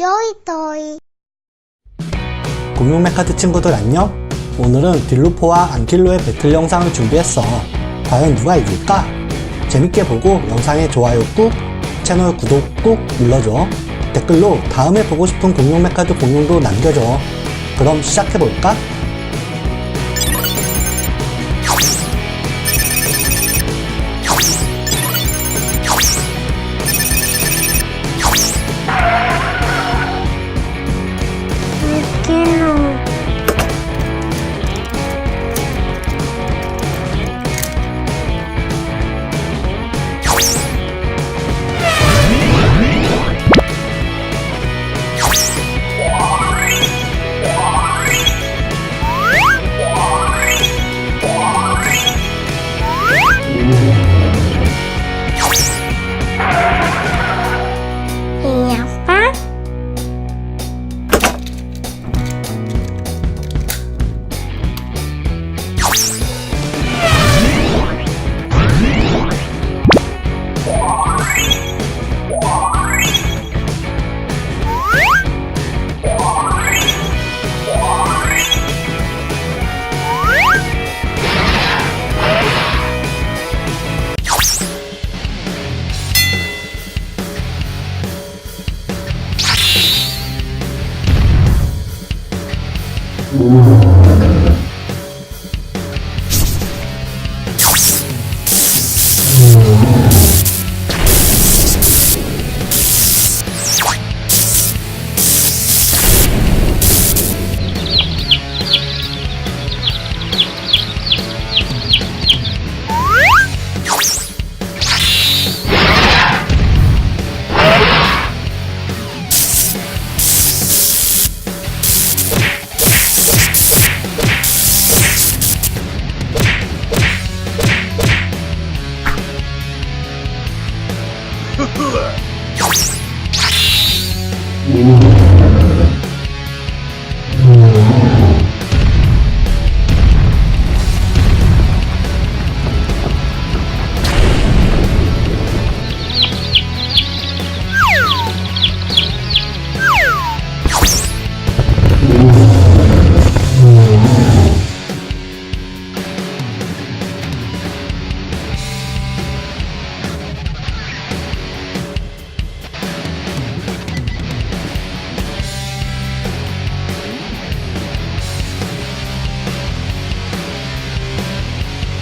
조이토이 공룡메카드 친구들 안녕? 오늘은 딜루포와 안킬로의 배틀 영상을 준비했어 과연 누가 이길까? 재밌게 보고 영상에 좋아요 꾹 채널 구독 꾹 눌러줘 댓글로 다음에 보고 싶은 공룡메카드 공룡도 남겨줘 그럼 시작해볼까? Música